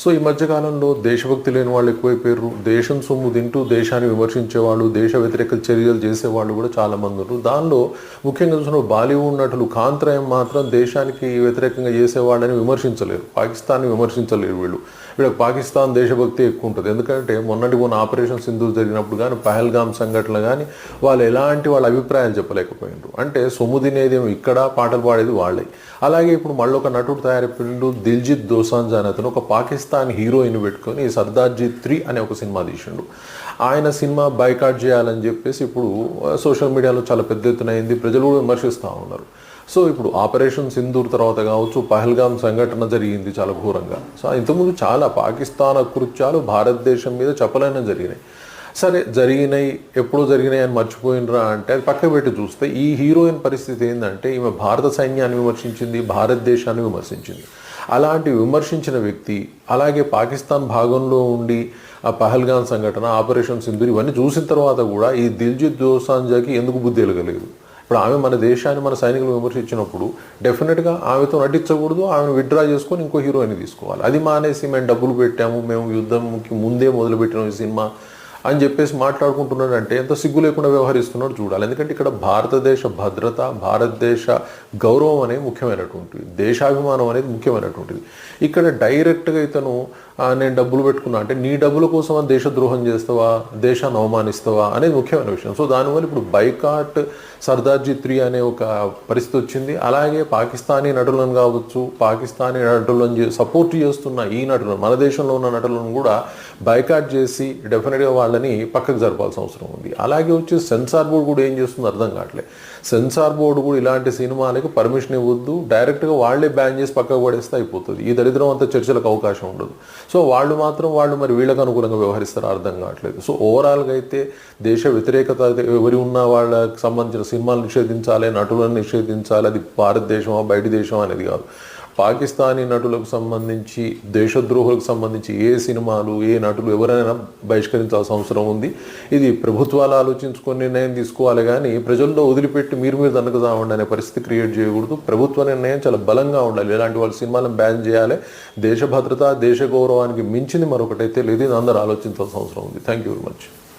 So ఈ మధ్యకాలంలో దేశభక్తి లేని వాళ్ళు ఎక్కువైపోయారు. దేశం సొమ్ము తింటూ దేశాన్ని విమర్శించేవాళ్ళు దేశ వ్యతిరేక చర్యలు చేసేవాళ్ళు కూడా చాలామంది ఉన్నారు. దానిలో ముఖ్యంగా చూసిన బాలీవుడ్ నటులు కాంత్రయం మాత్రం దేశానికి వ్యతిరేకంగా చేసేవాళ్ళని విమర్శించలేరు. పాకిస్తాన్ని విమర్శించలేరు వీళ్ళు. వీళ్ళకి పాకిస్తాన్ దేశభక్తి ఎక్కువ ఉంటుంది. ఎందుకంటే మొన్నటి మొన్న ఆపరేషన్ సింధూర్ జరిగినప్పుడు కానీ పహల్గామ్ సంఘటనలు కానీ వాళ్ళు ఎలాంటి వాళ్ళ అభిప్రాయాలు చెప్పలేకపోయినారు. అంటే సొమ్ము తినేదేమో ఇక్కడ పాటలు పాడేది వాళ్ళే. అలాగే ఇప్పుడు మళ్ళీ ఒక నటుడు తయారైపోయిండు దిల్జిత్ దోసాంజ్ అనే అతను. ఒక పాకిస్తాన్ హీరోయిన్ పెట్టుకొని సర్దార్జీ త్రీ అనే ఒక సినిమా తీసిండు. ఆయన సినిమా బైకాట్ చేయాలని చెప్పేసి ఇప్పుడు సోషల్ మీడియాలో చాలా పెద్ద ఎత్తున అయింది. ప్రజలు కూడా విమర్శిస్తూ ఉన్నారు. సో ఇప్పుడు ఆపరేషన్ సింధూర్ తర్వాత కావచ్చు పహల్గామ్ సంఘటన జరిగింది చాలా ఘోరంగా. సో ఇంతకుముందు చాలా పాకిస్తాన్ అకృత్యాలు భారతదేశం మీద చెప్పలేనే జరిగినాయి. సరే జరిగినాయి ఎప్పుడు జరిగినాయి అని మర్చిపోయినరా అంటే అది పక్క పెట్టి చూస్తే ఈ హీరోయిన్ పరిస్థితి ఏంటంటే ఈమె భారత సైన్యాన్ని విమర్శించింది భారతదేశాన్ని విమర్శించింది. అలాంటి విమర్శించిన వ్యక్తి అలాగే పాకిస్తాన్ భాగంలో ఉండి ఆ పహల్గాన్ సంఘటన ఆపరేషన్ సింధూర్ ఇవన్నీ చూసిన తర్వాత కూడా ఈ దిల్జిత్ దోసాంజాకి ఎందుకు బుద్ధి ఎలగలేదు? ఇప్పుడు ఆమె మన దేశాన్ని మన సైనికులు విమర్శించినప్పుడు డెఫినెట్గా ఆమెతో నటించకూడదు ఆమెను విత్డ్రా చేసుకొని ఇంకో హీరోయిన్ తీసుకోవాలి. అది మానేసి మేము డబ్బులు పెట్టాము మేము యుద్ధంకి ముందే మొదలుపెట్టినాం ఈ సినిమా అని చెప్పేసి మాట్లాడుకుంటున్నాడంటే ఎంత సిగ్గు లేకుండా వ్యవహరిస్తున్నాడు చూడాలి. ఎందుకంటే ఇక్కడ భారతదేశ భద్రత భారతదేశ గౌరవం అనేది ముఖ్యమైనటువంటిది. దేశాభిమానం అనేది ముఖ్యమైనటువంటిది. ఇక్కడ డైరెక్ట్గా ఇతను నేను డబ్బులు పెట్టుకున్నా. అంటే నీ డబ్బుల కోసం దేశ దేశద్రోహం చేస్తావా? దేశాన్ని అవమానిస్తావా? అనేది ముఖ్యమైన విషయం. సో దానివల్ల ఇప్పుడు బైకాట్ సర్దార్జీ త్రీ అనే ఒక పరిస్థితి వచ్చింది. అలాగే పాకిస్తానీ నటులను కావచ్చు పాకిస్తానీ నటులను సపోర్ట్ చేస్తున్న ఈ నటులను మన దేశంలో ఉన్న నటులను కూడా బైకాట్ చేసి డెఫినెట్గా కాదని పక్కకు జరపాల్సిన అవసరం ఉంది. అలాగే వచ్చి సెన్సార్ బోర్డు కూడా ఏం చేస్తుందో అర్థం కావట్లేదు సెన్సార్ బోర్డు కూడా ఇలాంటి సినిమాలకు పర్మిషన్ ఇవ్వద్దు. డైరెక్ట్గా వాళ్ళే బ్యాన్ చేసి పక్కకు పడేస్తే అయిపోతుంది. ఈ దరిద్రం అంతా చర్చలకు అవకాశం ఉండదు. సో వాళ్ళు మాత్రం వాళ్ళు మరి వీళ్ళకి అనుకూలంగా వ్యవహరిస్తారో అర్థం కావట్లేదు. సో ఓవరాల్గా అయితే దేశ వ్యతిరేకత ఎవరి ఉన్న వాళ్ళకి సంబంధించిన సినిమాలు నిషేధించాలి నటులను నిషేధించాలి అది భారతదేశమా బయట దేశం అనేది కాదు. పాకిస్తానీ నటులకు సంబంధించి దేశద్రోహులకు సంబంధించి ఏ సినిమాలు ఏ నటులు ఎవరైనా బహిష్కరించాల్సిన అవసరం ఉంది. ఇది ప్రభుత్వాలు ఆలోచించుకొని నిర్ణయం తీసుకోవాలి కానీ ప్రజల్లో వదిలిపెట్టి మీరు మీరు దనకదామండి అనే పరిస్థితి క్రియేట్ చేయకూడదు. ప్రభుత్వ నిర్ణయం చాలా బలంగా ఉండాలి. ఇలాంటి వాళ్ళ సినిమాలను బ్యాన్ చేయాలి. దేశ భద్రత దేశ గౌరవానికి మించింది మరొకటైతే లేదు. ఇది అందరూ ఆలోచించాల్సిన అవసరం ఉంది. Thank you very much